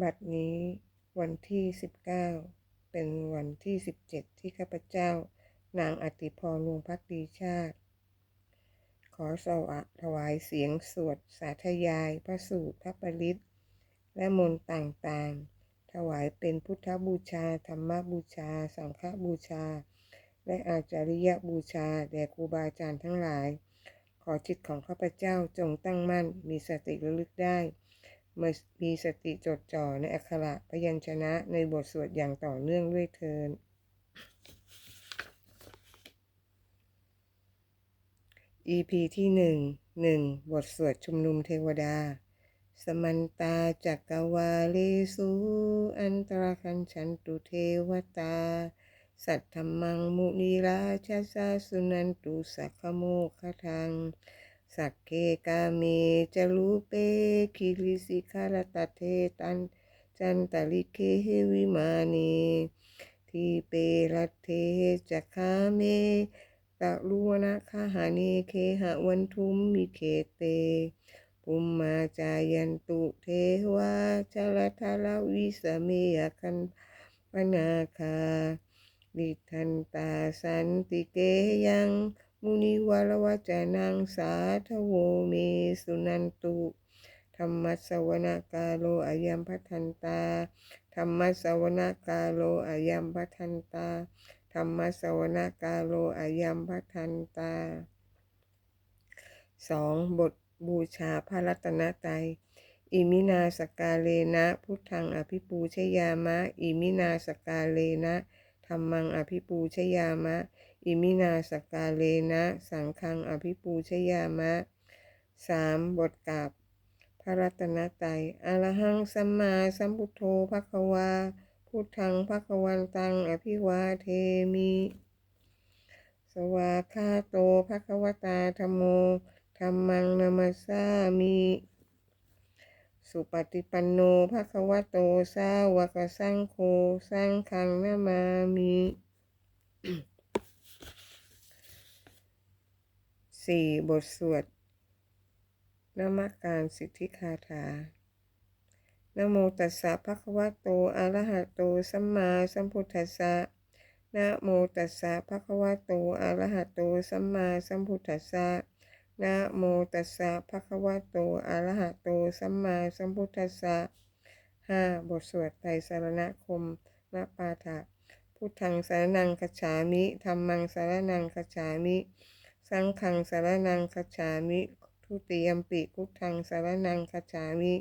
บัดนี้วันที่ 19 เป็นวันที่ 17 ที่ข้าพเจ้า นางอติพรวงพักดีชาติ ขอสวะถวายเสียงสวดสาธยาย พระสูตรพระปริตและมนต์ต่างๆ ถวายเป็นพุทธบูชา ธรรมบูชา สังฆบูชา และอาจาริยบูชา แด่ครูบาอาจารย์ทั้งหลาย ขอจิตของข้าพเจ้าจงตั้งมั่นมีสติระลึกได้ มีสติจดจ่อในอักขระพยัญชนะในบทสวดอย่างต่อเนื่องด้วยเทิน EP ที่หนึ่งหนึ่งบทสวดชุมนุมเทวดา สมันตาจักกวาเลสุอันตรคันฉันตุเทวตา สัทธมังมุนีราชาสาสุนันตุสักขโมคทัง สักเคกาเมจะลูเปคิริสิคารตเทตัน จันตลิเควิมานีทีเปรัตเทจักาเมตะลุวนะคาหานีเคหะวันทุมมิเคเต ปุมมาจายันตุเทวาจลทาลวิสเมยคันปนาคาดิทันตาสันติเกยัง มุนิวารวจนังสาทโวเมสุนันตุ ธรรมสวนากาโลอายัมพัทันตา ธรรมสวนากาโลอายัมพัทันตา ธรรมสวนากาโลอายัมพัทันตาสองบทบูชาพระรัตนตรัยอิมินาสกาเลนะ พุทธังอภิปูชยามะ อิมินาสกาเลนะธรรมังอภิปูชยามะ อิมินาสกาเลนะ สังฆังอภิปูชยามะสามบทกาบพระรัตนตรัยอรหังสัมมาสัมพุทโธภควา พุทธังภควันตัง อภิวาเทมิ สวาคาโตภควตาธโมธรรมังนามาสามิ สุปฏิปันโนภควโต สาวกสังโฆสังขังนามามิ สี่บทสวดนามการสิทธิคาถานโมตัสสะภะคะวะโตอะระหะโตสัมมาสัมพุทธัสสะนะโมตัสสะภะคะวะโตอะระหะโตสัมมาสัมพุทธัสสะนะโมตัสสะภะคะวะโตอะระหะโตสัมมาสัมพุทธัสสะห้าบทสวดไตรสารณคมนปาฐะพุทธังสารนังคฉามิธรรมังสารนังคฉามิ สังฆังสารนังคฉามิทุติยมปิพุทธังสารนังคฉามิ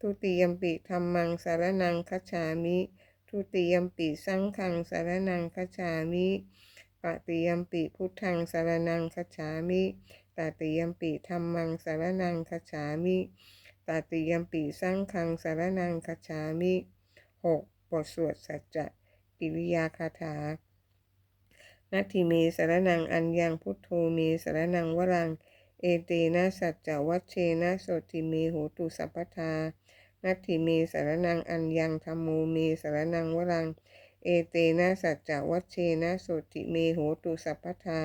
ทุติยมปิธรรมังสารนังคฉามิทุติยมปิสังฆังสารนังคฉามิปฏิยมปิพุทธังสารนังคฉามิตติยมปิธรรมังสารนังคฉามิตติยมปิสังฆังสารนังคฉามิหกบทสวดสัจจะกิริยาคาถา นัตถิเมสารนังอัญญังพุทโธเมสารนังวรัง เอเตนะสัจจวัชเชนะโสติเมโหตุสัพพทานัตถิเมสารนังอัญญังธรรมโมเมสารนังวรังเอเตนะสัจจวัชเชนะโสติเมโหตุสัพพทา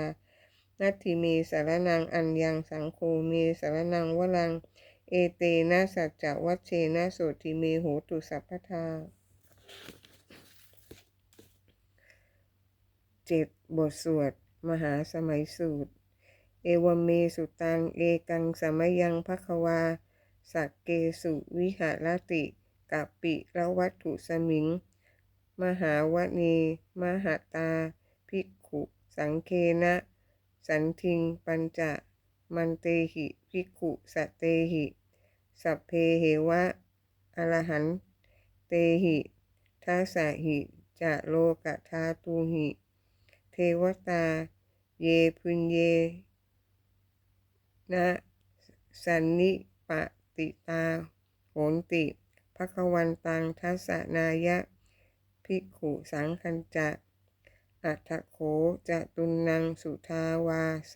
นัตถิเมสารนังอัญญังสังโฆเมสารนังวรังเอเตนะสัจจวัชเชนะโสติเมโหตุสัพพทา เจ็ดบทสวด มหาสมัยสูตร เอวเมสุตัง เอกังสมยังภควา สักเกสุวิหารติกัปปิระวัตถุสมิง มหาวณีมหาตา ภิกขุ สังเคนะ สันทิง ปัญจะ มันเตหิ ภิกขุสเตหิ สัพเพเหวะอรหันเตหิทัสหิจะโลกธาตุหิ วตา เยพุญเยนะสันนิปติตาโหนติภควันตังทัสนายะ ภิกขุสังคัญจะอัตโขจะตุนังสุทาวาส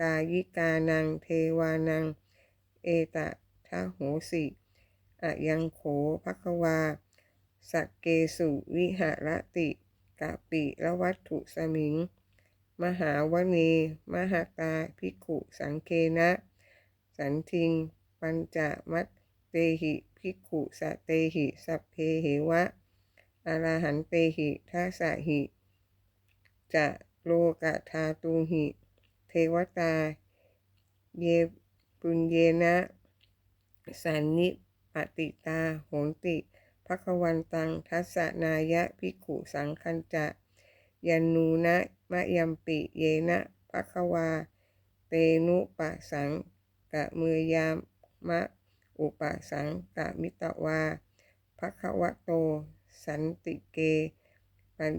กายิกานังเทวานัง เอตะทะโหสิอะยังโขภควา สักเกสุวิหารติ กะปิและวัตถุสมิง มหาวณีมหาตาภิกขุ สังเคนะ สันทิง ปัญจมัตเตหิภิกขุสเตหิสัพเพเหวะอรหันเตหิทัสสหิ จะโลกะทาตุหิ เทวตา เยปุญเยนะ สันนิปติตาโหนติ ภควันตังทัสสนายะภิกขุสังคัญจะยันูนะมะยัมปิเยนะภควา เตนุปะสังกะมือยามมะอุปะสังกะมิตวาภควะโต สันติเกปัน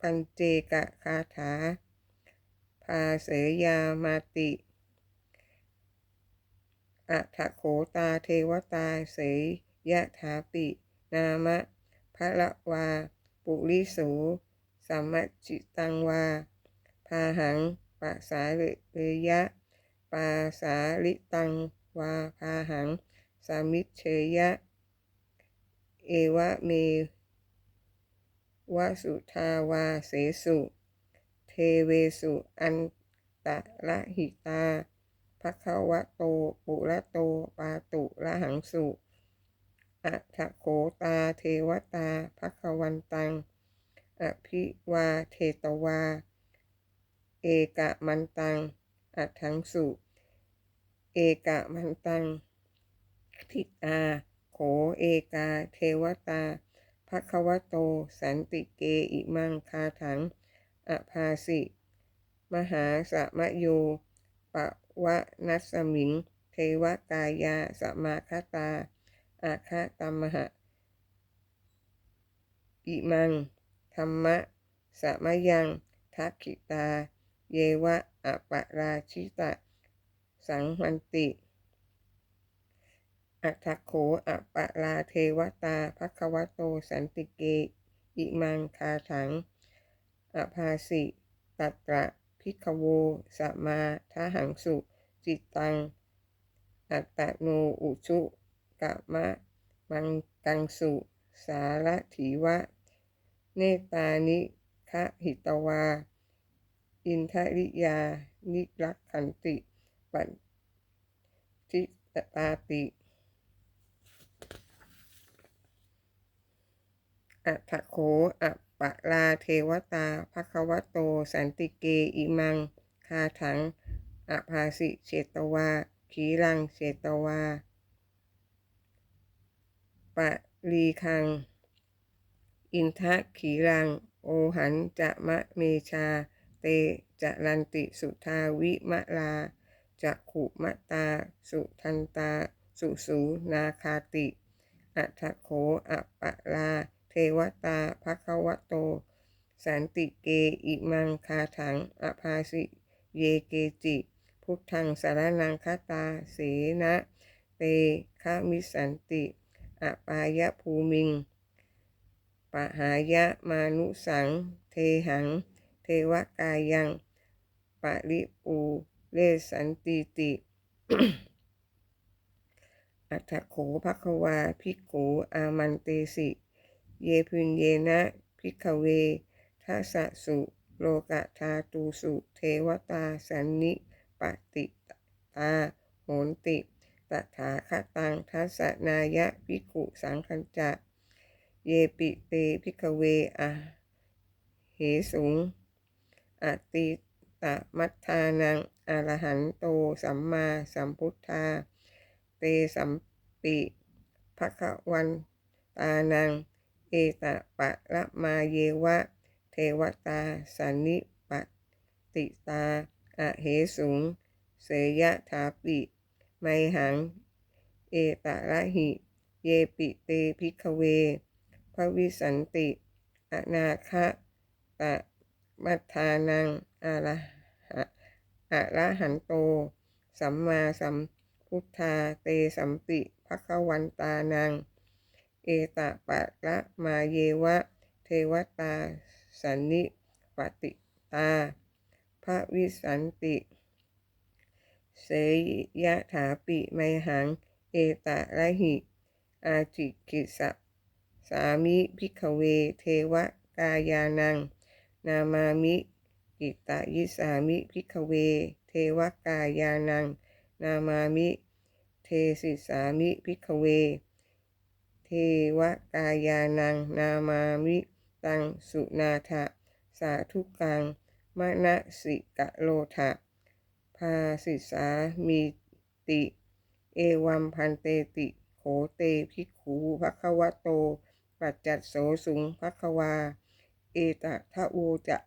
ปัญเจกะคาถา ภาเสยามาติอัฏโขตาเทวตาเสย ยะถาปิ นามะพระละวา ปุริโสสัมมจิตังวา พาหังปะสาเเลยะ ปาสาลิตังวา พาหัง สามิเชยะ เอวะเมวสุทาวาเสสุ เทเวสุอันตะละหิตาภควะโต ปุระโต ปาตุละหังสุ อัฏฐโขตาเทวตาภควันตัง อภิวาเทตวา เอกะมันตัง อัฏฐังสุ เอกะมันตัง ทิตา โขเอกา เทวตาภควโต สันติเกอิมังคาถัง อภาสิ มหาสมโยปะวะนัสมิง เทวกายาสมาคตา อาคาตัมมหะอิมัง ธรรมะสมยัง ทักขิตา เยวะอปะราชิตะ สังวันติอัฏฐโขอปะลาเทวตาภควโตสันติเก อิมังคาถังอภาสิตัตระพิกโวสมาทหังสุ จิตตัง อัตตโนอุชุ กะมะ มังกังสุ สารถีวะ เนตานิคะหิตวา อินทริยา นิรักขันติ ปันทิตตาติอัฏฐโขอัปปะลาเทวตาภควโต สันติเกอิมัง คาถังอภาสิเชตวาขีรังเชตวา ปะลีคัง อินทะขีรัง โอหันจะมะเมชา เตจะลันติสุทาวิมะลาจักขุมะตา สุทันตา สุสูนาคาติ อัฏฐโขอัปปะลา เทวตาภควโต สันติเกอิมังคาถังอภาสิเยเกจิ พุทธังสารนังคตา เสนะ เตคามิสันติ อปายภูมิงปะหายะมานุสัง เทหัง เทวกายัง ปะริปูเลสันติติ อัฏฐโขภควาภิกขุอามันเตสิ เยพุญเยนะภิกเวทัสสะสุ โลกะทาตูสุ เทวตาสันนิปติตาโหนติ ตถาคตังทัสสนายะภิกขุสังคัญจะเยปิเตภิกเวอะเหสุงอติตมัทธานังอรหันโตสัมมาสัมพุทธา เตสัมปิภควันตานัง เอตปะละมาเยวะ เทวตาสันนิปติตาอะเหสุง เสยะถาปิ ไมหัง เอตะละหิ เยปิเตภิกเว พระวิสันติอนาคะตะมัทานังอาระหะอะระหันโต สัมมาสัมพุทธาเตสัมปิภควันตานัง เอตะปะละมาเยวะ เทวตาสันนิปติตา พระวิสันติ เสยะถาปิไมหัง เอตะระหิ อาจิกิสะสามิพิกเวเทวกายานัง นามามิกิตายิสามิพิกเว เทวกายานัง นามามิ เทสิสามิพิกเว เทวกายานัง นามามิตังสุนาทะ สาธุกังมณสิกะโลทะ ภาสิสามีติ เอวัมพันเตติโขเตภิกขูภควโต ปัจจัดโสสุงภควา เอตทะโวจะ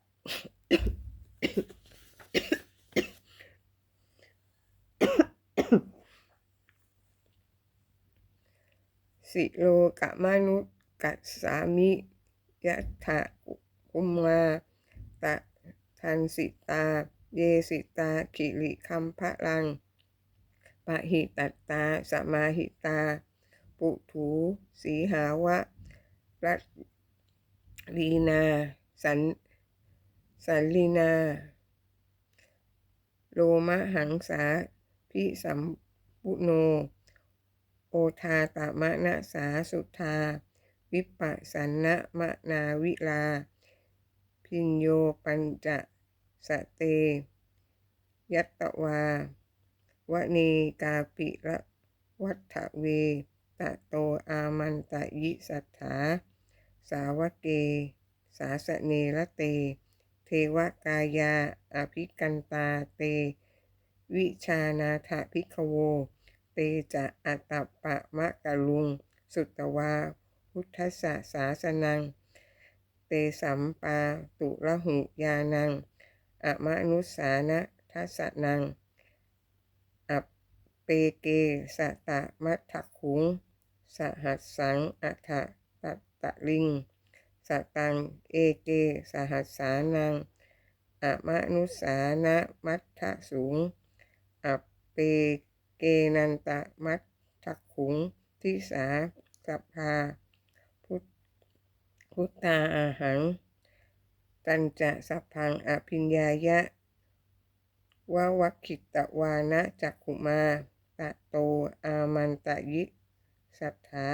สิโลกะมนุษกัสสามิยัตถะคุมมาตะทันสิตา เยสิตาขิริคัมพะลัง ปะหิตัตตาสมาหิตา ปุถูสีหาวะรัตลีนา สัน สันลีนา โลมะหังสา พิสัมปุโน โอทาตามะนะสาสุธาวิปัสสนะมะนาวิลา พิญโยปัญจะ สเต ยัตตวาวณีกาปิระวัฏเวตะโตอามันตะยิสัทธา สาวเก สาสเนระเต เทวกายาอภิกันตาเต วิชานาถพิกโว เตจะอัตปะมะกะลุง สุตวา พุทธสสสาสนัง เตสัมปาตุระหุยานัง อมนุสานะทัสนัง อัปเปเกสะตะมัทถคุง สหัสสังอัฏฐตะตะลิง สตังเอเกสหัสสานังอมนุสานะมัทถสูง อัปเปเกนันตะมัทถคุง ทิสาสัพพาพุทพุทธาอาหัง ตันจะสัพพังอภิญญายะวาวัคคิตวานะจักขุมาตะโตอามันตะยิสัทธา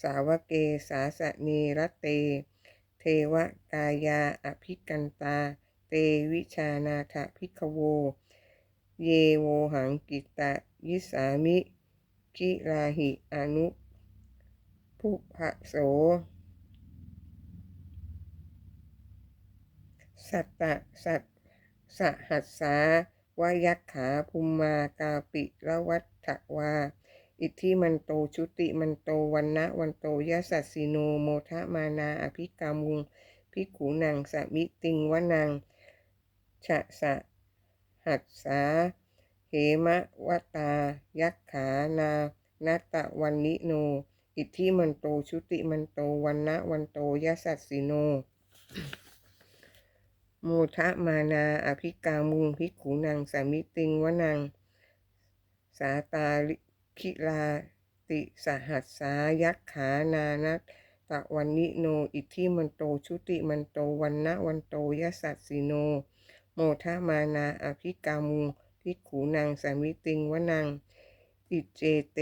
สาวเกสาสนีรเต เทวกายาอภิกันตา เตวิชานาถพิกโว เยโวหังกิตะยิสามิกิลาหิอนุภุพะโส สัตตะสัตสหัสสาวายักขาภูมมากาปิละวัฏฐวา อิทธิมันโตชุติมันโตวันนะวันโตยะสัสสิโนโมทะมานาอภิกามุงพิกขูนังสมิติงวนังชะสะหัสสาเหมะวตา ยักขานานัตตะวันนิโน อิทธิมันโตชุติมันโตวันนะวันโตยะสัสสิโน โมทะมานาอภิกามุงพิกขุนังสามิติงวนัง สาตาลิคิลาติสหัสสายักขานานัตตะวันนิโน อิทธิมันโตชุติมันโตวันนะวันโตยสัสสิโน โมทะมานาอภิกามุงพิกขุนังสามิติงวนัง อิเจเต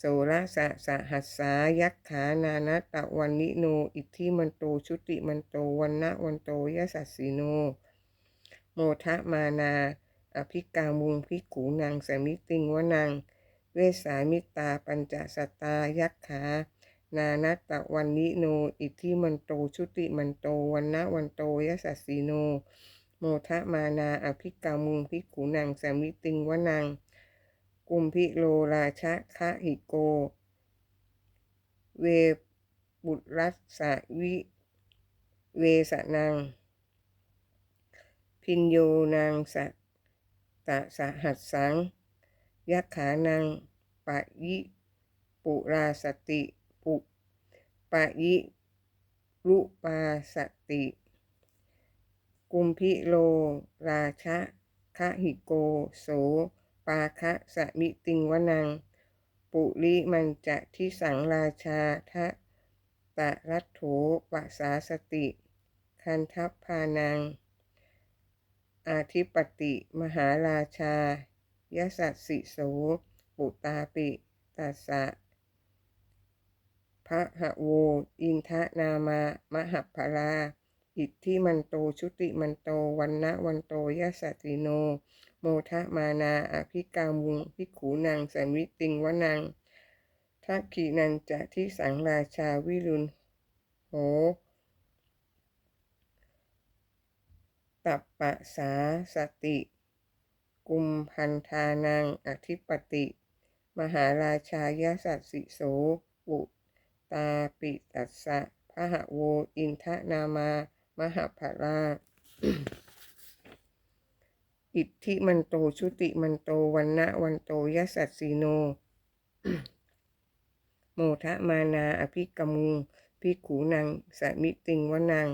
โสระสะสหัสสายักขานานัตตะวันนิโน อิทธิมันโตชุติมันโตวันนะวันโตยะสัสสิโน โมทะมานา อภิกามุงพิกขุนังสมิติงวนัง เวสามิตาปัญจสตายักขานานัตตะวันนิโน อิทธิมันโตชุติมันโตวันนะวันโตยะสัสสิโน โมทะมานา อภิกามุงพิกขุนังสมิติงวนัง กุมพิโลราชะคะหิโก เวบุตรัสสะวิ เวสนัง พินโยนางสัตตะสหัสสัง ยักขานังปะยิปุราสติปุปะยิรุปาสติ กุมพิโลราชะคะหิโก โส ปาคะสมิติงวนัง ปุริมันจะทิสังราชาทะตะรัตโถปัสาสติ คันทัพพานัง อาทิปติมหาราชายสัสสิโสปุตาปิตัสสะพระหโว อินทะนามามหพลาอิทธิมันโตชุติมันโตวันนะวันโตยะสัสสิโน โมทะมานาอภิกามุงพิขูนังสัมวิติงวนังทักขีนันจะที่สังราชาวิรุณโหตัปปะสาสติ กุมพันธานังอธิปติ มหาราชายสัสสิโสปุตาปิตัสสะพหะโว อินทนามามหาภรา อิทธิมันโตชุติมันโตวันนะวันโตยสัสสีโน โมทะมานาอภิกมุงพิขูนังสมิติงวนัง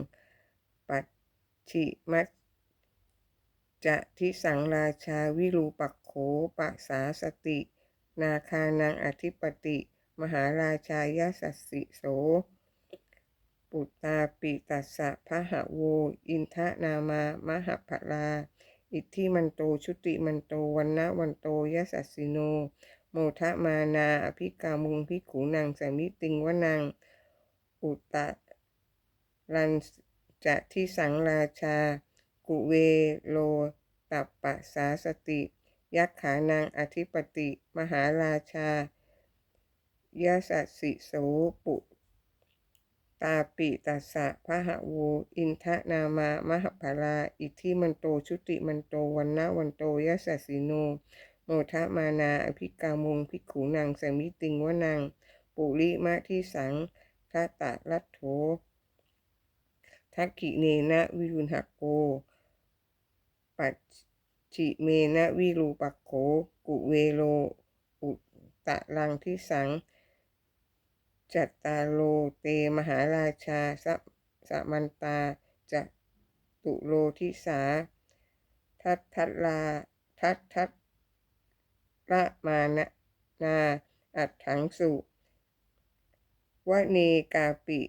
ปัจฉิมัจจะทิสังราชาวิรูปักโขปัสาสติ นาคานังอธิปติ มหาราชายสัสสิโส ปุตตาปิตัสสะพหะโว อินทนามามหภลา อิทธิมันโตชุติมันโตวันนะวันโตยสัสสิโน โมทะมานาอภิกามุงพิกขูนังสมิติงวนัง อุตตะรันจะที่สังราชา กุเวโลตัปปะสาสติ ยักขานังอธิปติ มหาราชายาสัสสิโสปุ ตาปิตัสสะพะหะโว อินทะนามามหภลาอิทธิมันโตชุติมันโตวันนะวันโตยสัสสิโน โมทะมานาอภิกามุงพิกขูนังสมิติงวนัง ปุริมะที่สังคตะรัตโถทักขิเนนะวิรุณหโก ปัจฉิเมนะวิรูปักโข กุเวโล อุตะลังที่สัง จัตตาโลเตมหาราชาสะสมันตาจะตุโลทิสา ทัตทัตลา ทัตทัตละมานะนาอัดถังสุวเนกาปิ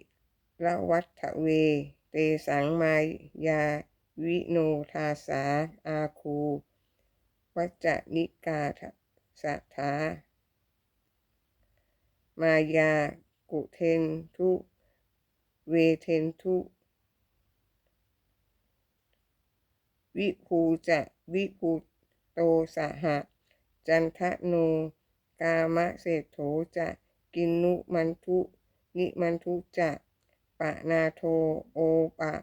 ละวัฏเว เตสังมายา วิโนทาสา อาคูวัจจนิกาสัทธามายา กุเทนทุเวเทนทุวิภูจะวิภูโตสหะ จันทะโน กามะเศรษโถจะกินุมันทุนิมันทุจะปะนาโทโอปะ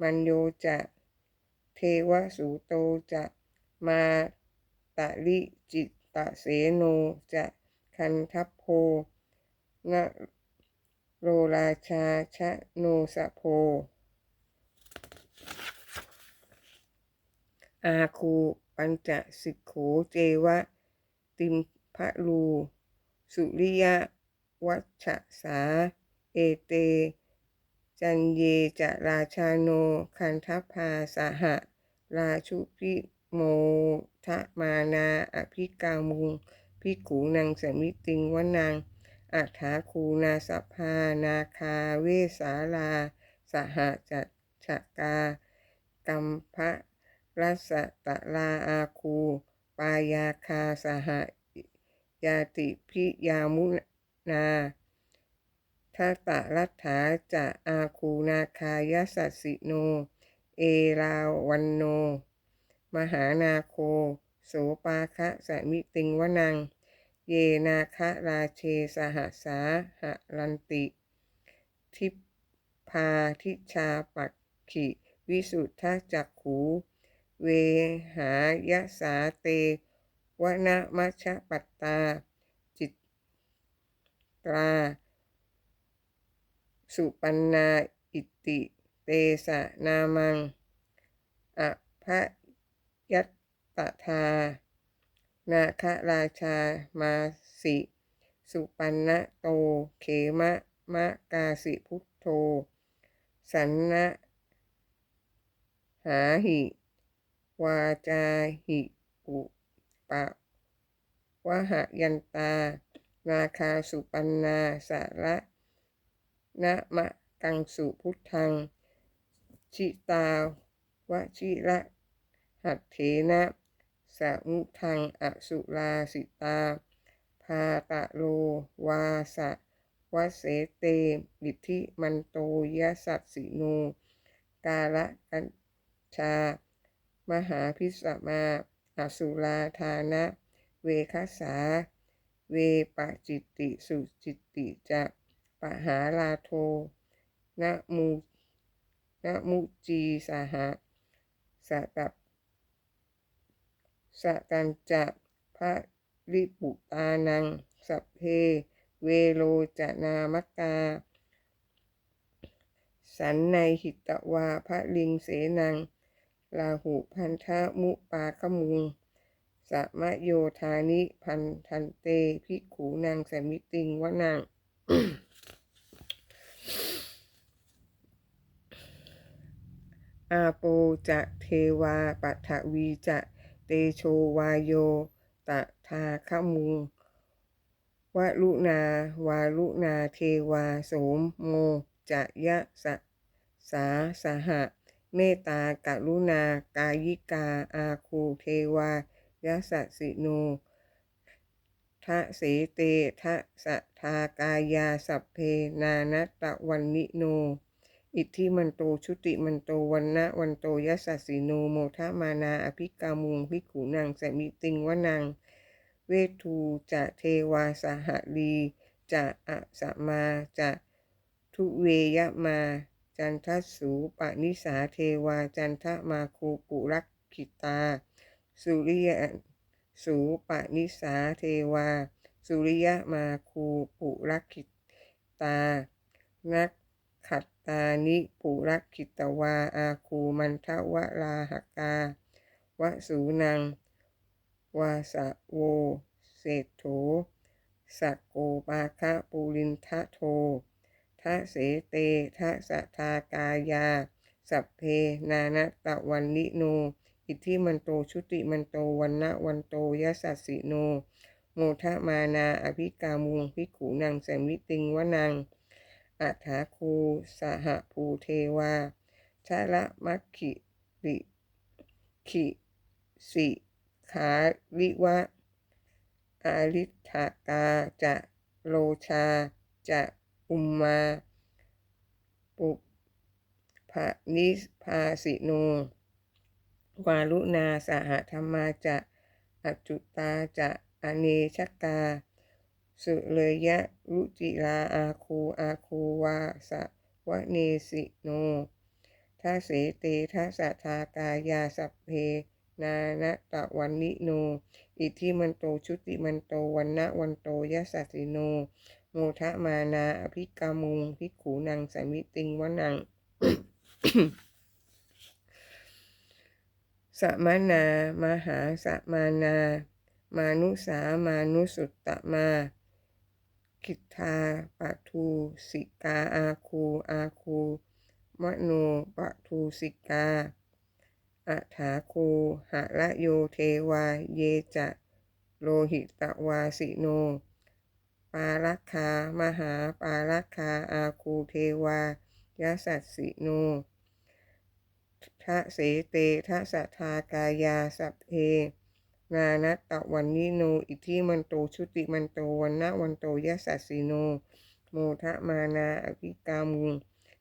มันโยจะเทวสุโตจะมาตะลิจิตตะเสโนจะคันทัพโพนะ โรราชาชะโนสะโพ อาคูปัญจสิกโขเจวะ ติมพะลู สุริยวัชสา เอเต จันเยจะราชาโน คันทพาสหะ ราชุพิโมทะมานา อภิกามุงพิกูนังสมิติงวนัง อัฏฐาคูนาสภา นาคาเวสาลา สหจัตฉกากัมภะรัสตะลาอาคู ปายาคาสหยาติพิยามุนาทัตะรัฐาจะอาคูนาคายสัสสิโน เอราวันโน มหานาโค โสปาคะสมิติงวนัง เยนาคะราเชสหสาหะรันติ ทิพาทิชาปักขิ วิสุทธจักขู เวหายสาเตวนะมัชปัตตา จิตตรา สุปันนาอิติ เตสะนามังอภยัตตทา นาคราชามาสิ สุปันนะโต เขมะมะกาสิพุทโธ สันนะหาหิ วาจาหิอุปะวะหยันตา นาคาสุปันนาสาระนะมะกังสุพุทธัง ชิตาวชิระหัตเถนะ สะมุทังอสุลาสิตา พาตะโล วาสะวะเสเตบิธิมันโตยะสัสสิโน กาละกัญชา มหาพิสมาอสุราธานะ เวคัสา เวปจิตติสุจิตติจะปหาลาโทนะมูนะมุจีสหะสตับ สตัญจะพระริปุตานัง สัพเพ เวโรจนามกา สันในหิตวาพระลิงเสนังลาหุพันธะมุปาคมุงสะมโยธานิพันทันเตภิขูนางสมิติงวะนางอาโปจะเทวาปัทวีจะ เตโชวายโย ตะทาขมุงวลุนา วาลุนาเทวาโสมโมจะยะสะสาสหะ เมตตากรุณา กายิกา อาคูเทวายะสะสิโนทะเสเตทะสะทากายาสัพเพ นานัตตะวันนิโน อิทธิมันโตชุติมันโตวันนะวันโตยัสสสิโนโมทะมานาอภิกามุงภิกขุนังสมิติงวนัง เวทูจะเทวาสหลีจะอะสะมาจะทุเวยมา จันทสูปนิสาเทวาจันทมาคูปุรักขิตา สุริยะสูปนิสาเทวา สุริยะมาคูปุรักขิตา นักขัต ตานิปุรักขิตวา อาคูมันทวลาหกาวสูนัง วาสะโว เศรษโถสักโกปาคะปูรินทะโททะเสเตทะสะทากายา สัพเพ นานตะวันนิโน อิทธิมันโตชุติมันโตวันนะวันโตยะสัสสิโน โมทะมานาอภิกามุงภิกขุนางแสมิติงวนัง อัฏฐาคูสหภูเทวาชาละมัคคิริขิสิขาลิวะ อาริธากาจะโลชาจะอุมมาปุภะนิพาสิโนวาลุนาสหธรรมาจะอจุตาจะอเนชกา สุเลยะรุจิลาอาคูอาคูวาสะวะเนสิโนทัเสเตทัสทากายาสัพเพ นานะตะวันนิโน อิทิมันโตชุติมันโตวันนะวันโตยสัสสิโน โมทะมานาอภิกามุงภิกขูนางสมิติงวนังสมานามหาสมานา มานุสามานุสุตตมา คิทาปะทูสิกาอาคูอาคูมโนปะทูสิกาอัฏฐาคูหะละโยเทวาเยจะโลหิตวาสิโน ปารักคามหาปารักคาอาคูเทวายสัสสิโนทะเสเตทะสัทธากายาสัพเพ นานัตะวันนิโน อิทธิมันโตชุติมันโตวันนะวันโตยะสัสสิโน โมทะมานาอภิกามุง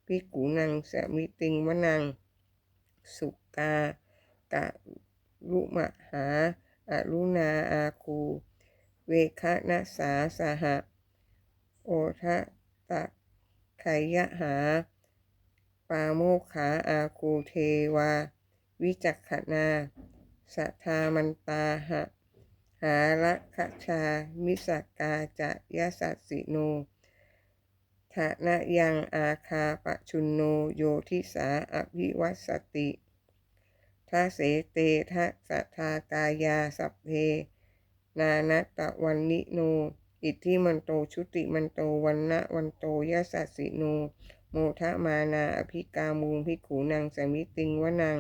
ภิกขุนังสมิติงวนัง สุกา กะลุมหาอรุณาอาคู เวคะนะสาสหะ โอทะตะไขยะหา ปาโมขาอาคูเทวา วิจักขนา สัทธามันตาหะ หาละคชา มิสกาจะยะสัสสิโนทะนะยังอาคาปะชุนโนโยทิสาอภิวัสติทะเสเตทะสัทธากายาสัพเพ นานัตตะวันนิโน อิทธิมันโตชุติมันโตวันนะวันโตยะสัสสิโน โมทะมานาอภิกามุงภิขูนางสมิติงวนัง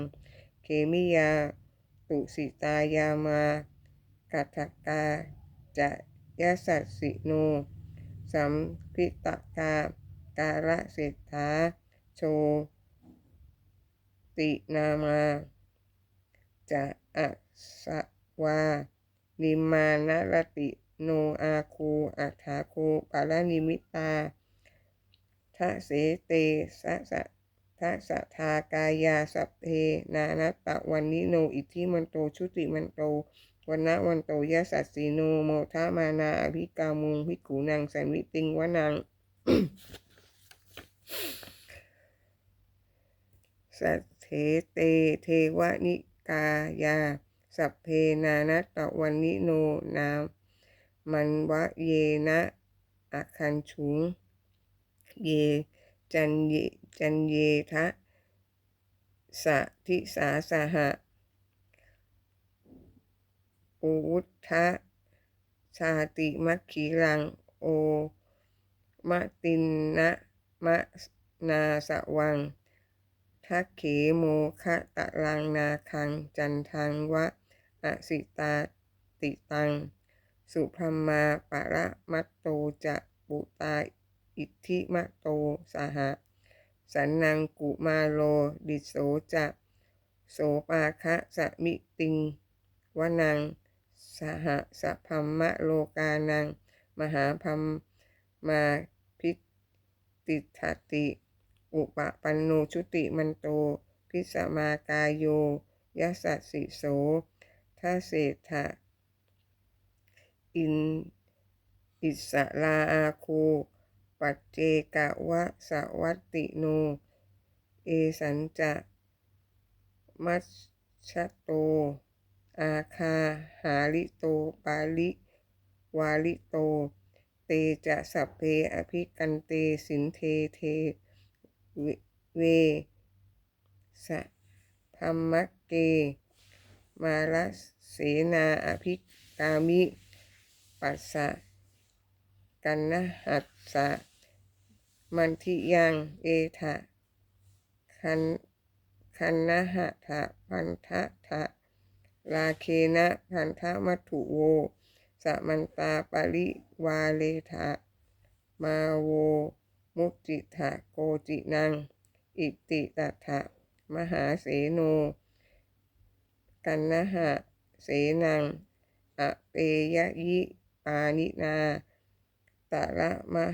เขมิยา ตุสิตายามากัตถกาจะยะสัสสิโนสัมพิตกาการะเศรษฐาโชตินามาจะอะสวานิมานรติโนอาคูอัฏฐาคูปาลนิมิตาทะเสเตสะสะ ทัสทากายาสัพเพนานัตตะวันนิโนอิทธิมันโตชุติมันโตวันนะวันโตยะสัสสีโนโมทะมานาอภิกามุงภิกขุนังสันวิติงวนังสัทเถเตเทวนิกายา สัพเพนานัตตวันนิโนนามมันวะเยนะอาคันฉุง เย จันเย จันเยทะสะทิสาสหะอุวุทะชาติมัคคีรัง โอมะตินนะมะนาสวังทักเขโมคะตะลังนาคัง จันทังวะอสิตาติตัง สุพรมาปะระมัตโตจะปุตาอิทธิมะโตสหะ สันนังกุมาโล ดิโสจะโสปาคะสะมิติงวนัง สหสะพัมมะโลกานัง มหาพัมมาพิติทติ อุปปันโนชุติมันโต พิสมากายโยยัสสิโสทัเศรษฐะอินอิสลาอาคู ปัจเจกะวะสวัตติโน เอสัญจะ มัชชโต อาคาหาลิโต ปาลิวาลิโต เตจะสัพเพอภิกันเตสินเทเท เวสะพัมมเก มาลเสนาอภิกามิ ปัสสะกันนะหัสสะ มันทิยังเอทะคันคันนะหะทะพันทะทะลาเคนะพันธะมัตถุโวสะมันตาปริวาเลทะมาโว มุจิทะโกจินัง อิติตัถะมหาเสโน กันนะหะเสนังอเปยยิปานินาตะละมะ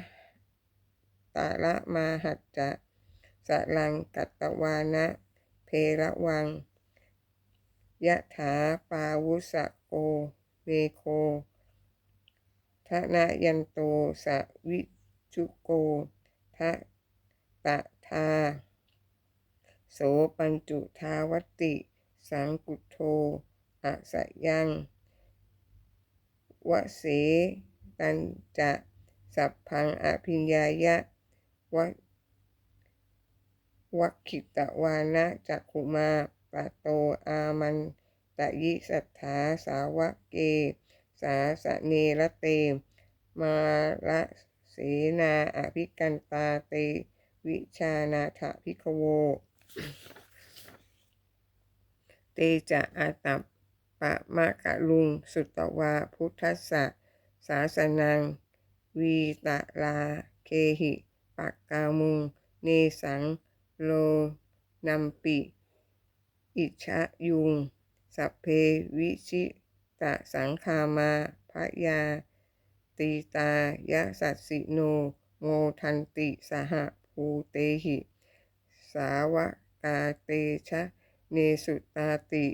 ตะละมาหัจจะสะลังกัตตวานะ เพระวัง ยะถาปาวุสะโกเวโคทะนะยันโตสะวิจุโกทะตะทา โสปัญจุทาวติ สังกุโทอะสะยังวะเสตันจะ สัพพังอภิญญายะ วะวัคิตวานะจักขุมาปะโตอามันตะยิสัทธาสาวะเก สาสะเนระเต มาละเสนาอภิกันตาเต วิชานาถพิกโว เตจะอาตัปปะมะกะลุง สุตตวาพุทธัสสะ สาสนัง วีตะลาเคหิ ปักกามุง เนสัง โลนัมปิ อิชะยุง สัพเพวิชิตะสังคามาพระยา ตีตายะสัสสิโน โมทันติสหภูเตหิ สาวกาเตชะ เนสุตาติ